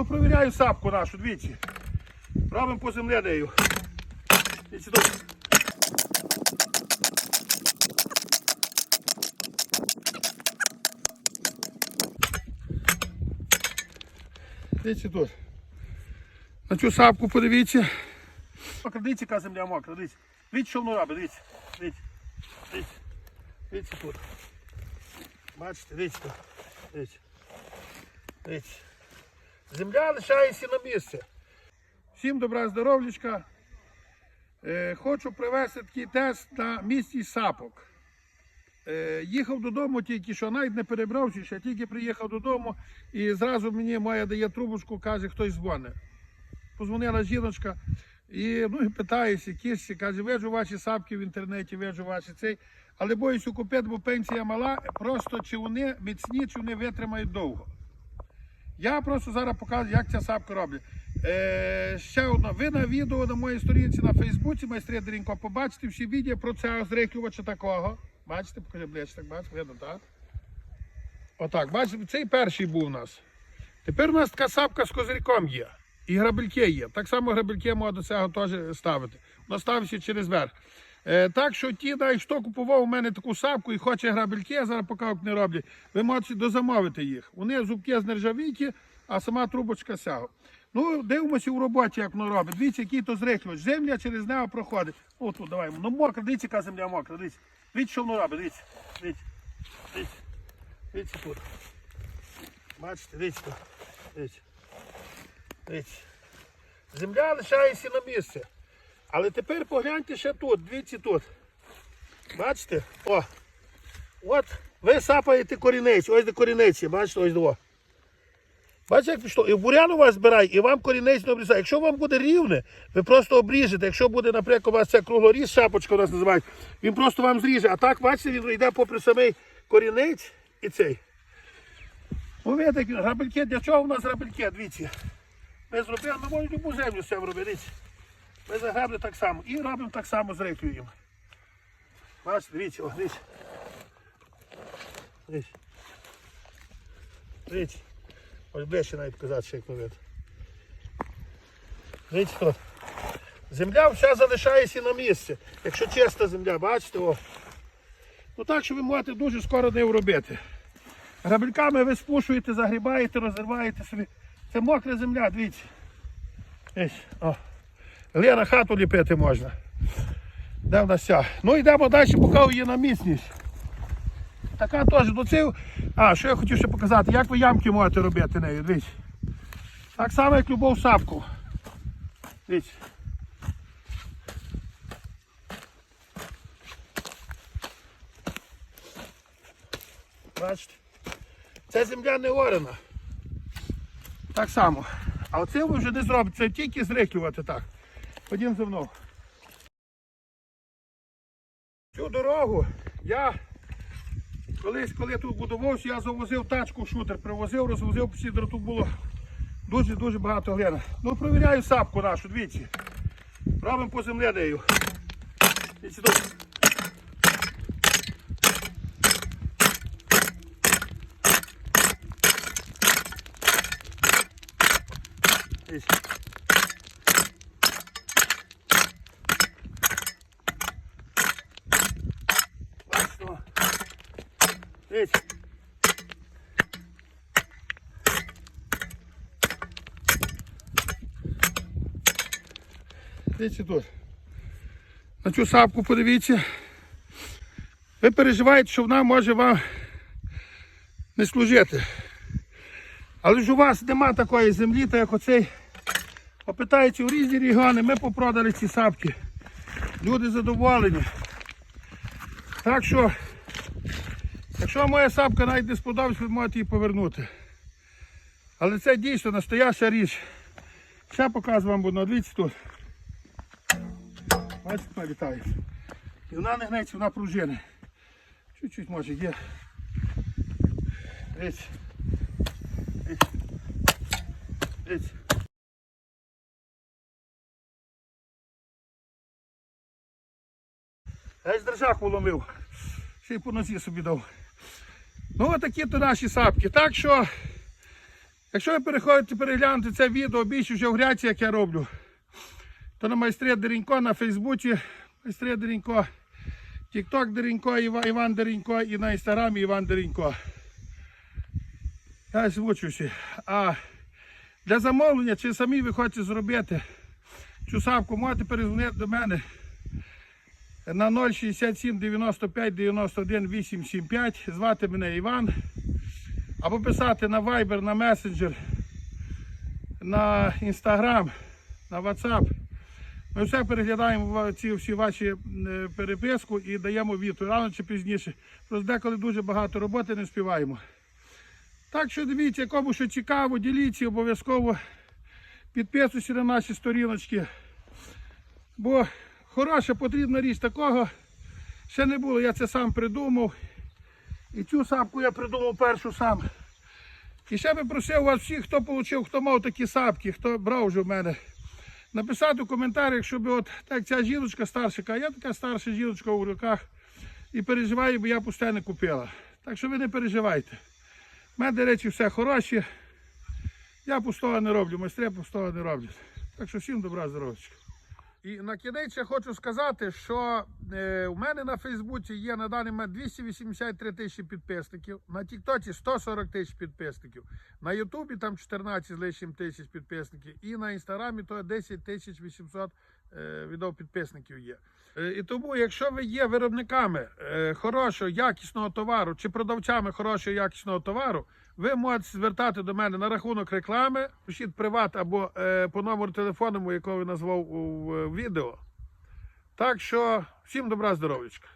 Ну, Провіряю сапку нашу, двічі. Робимо по землі нею. Дивіться тут. На цю сапку подивіться. Дивіться, яка земля мокра, дивіться. Дивіться, що воно робить, дивіться. Дивіться. Дивіться. Дивіться тут. Бачите, дивіться тут. Дивіться. Дивіться. Земля лишається на місці. Всім добра здоров'ячка. Е, хочу привести такий тест на місці сапок. Е, їхав додому тільки що, навіть не перебрався, ще тільки приїхав додому і зразу мені моя дає трубочку, каже, хтось дзвонить. Позвонила жіночка і ну, і питаюся, кішці, каже, вижу ваші сапки в інтернеті, вижу ваші цей. Але боюся купити, бо пенсія мала, просто чи вони міцні, чи вони витримають довго. Я просто зараз покажу, як ця сапка роблять. Е, ще одна. Ви на відео на моїй сторінці на Фейсбуці, майстри Дрінько, побачите всі відео про цього зриклювача такого. Бачите, покажи ближче, так бачите, видно, так? Отак, бачите, цей перший був у нас. Тепер у нас така сапка з козирьком є. І грабельки є. Так само грабельки можна до цього теж ставити. Воно ставиться через верх. Е, так що ті, дай, хто купував у мене таку сапку і хоче грабельки, я зараз поки не роблять, ви можете дозамовити їх. Вони зубки з нержавійки, а сама трубочка сяга. Ну, дивимося в роботі, як воно робить. Дивіться, який то зриклювач. Земля через нього проходить. О, тут давай. Ну мокра, дивіться, яка земля мокра. Дивіться. Дивіться, що воно робить. Дивіться. Дивіться. Дивіться. Дивіться тут. Бачите, дивіться тут. Дивіться. Дивіться. Земля лишається на місці. Але тепер погляньте ще тут, дивіться тут. Бачите? О! От ви сапаєте корінець, ось де корінець, бачите, ось до. Бачите, як пішло? І бурян у вас збирає, і вам корінець не обрізає. Якщо вам буде рівне, ви просто обріжете. Якщо буде, наприклад, у вас це круглоріз, шапочка у нас називають, він просто вам зріже. А так, бачите, він йде попри самий корінець і цей. Ну, видите, грабельки, для чого у нас грабельки? Дивіться. Ми зробили, ми можемо любу землю з цим робити. Дивіться. Ми загребли так само. І робимо так само з рихлюємо. Бачите, дивіться, о, дивіться. Дивіться. Дивіться. Ось ближче навіть показати, що як ви видите. Дивіться тут. Земля вся залишається на місці. Якщо чиста земля, бачите, о. Ну так, що ви можете дуже скоро не робити. Грабельками ви спушуєте, загрібаєте, розриваєте собі. Це мокра земля, дивіться. Ось, о. Глина хату ліпити можна. Де в нас ця? Ну йдемо далі, поки є на міцність. Така теж до цього. А, що я хотів ще показати, як ви ямки можете робити нею, дивіться. Так само, як любов сапку. Дивіться. Бачите? Це земля не орена. Так само. А оце ви вже не зробите, це тільки зриклювати так. За мною. Цю дорогу я колись, коли тут будувався, я завозив тачку шутер, привозив, розвозив, всі тут було дуже-дуже багато глини. Ну, провіряю сапку нашу, дивіться. Робимо по землі нею. Дивіться тут. Дивіться. Бачите, о. Дивіться. Дивіться тут. На цю сапку подивіться. Ви переживаєте, що вона може вам не служити. Але ж у вас нема такої землі, так як оцей. Опитається у різні регіони, ми попродали ці сапки. Люди задоволені. Так що, якщо моя сапка навіть не сподобається, ви можете її повернути. Але це дійсно настояща річ. Ще показую вам одну, дивіться тут. Бачите, вона літає. І вона не гнеться, вона пружини. Чуть-чуть може є. Дивіться. Дивіться. Я ж держак уломив. Ще й по нозі собі дав. Ну отакі то наші сапки. Так що Якщо ви переходите переглянути це відео більше вже в гряці, як я роблю, то на майстре Деренько на Фейсбуці, майстре Деренько, Тікток Деренько, Іван Деренько і на інстаграмі Іван Деренько. Я звучуся. А для замовлення, чи самі ви хочете зробити цю сапку, можете перезвонити до мене на 067 95 91 875. Звати мене Іван. Або писати на Viber, на Messenger, на Instagram, на WhatsApp. Ми все переглядаємо ці всі ваші е, переписку і даємо відповідь рано чи пізніше. Просто деколи дуже багато роботи не співаємо. Так що дивіться, кому що цікаво, діліться обов'язково. Підписуйся на наші сторіночки. Бо хороша потрібна річ такого ще не було. Я це сам придумав. І цю сапку я придумав першу сам. І ще би просив вас всіх, хто отримав, хто мав такі сапки, хто брав вже в мене. Написати у коментарях, щоб от так ця жіночка старша, а я така старша жіночка у руках і переживаю, бо я пусте не купила. Так що ви не переживайте. У мене, до речі, все хороше. Я пустого не роблю, майстри пустого не роблять. Так що всім добра здоров'ячка. І на кінець я хочу сказати, що е, у мене на Фейсбуці є на даний момент 283 тисячі підписників, на Тіктоці 140 тисяч підписників, на Ютубі там 14 з лишнім тисяч підписників, і на інстаграмі то 10 тисяч 800 е, відео підписників є. Е, І тому, якщо ви є виробниками е, хорошого, якісного товару чи продавцями хорошого якісного товару, ви можете звертати до мене на рахунок реклами, пишіть приват або е, по номеру телефону, якого я назвав у, відео. Так що всім добра здоров'ячка.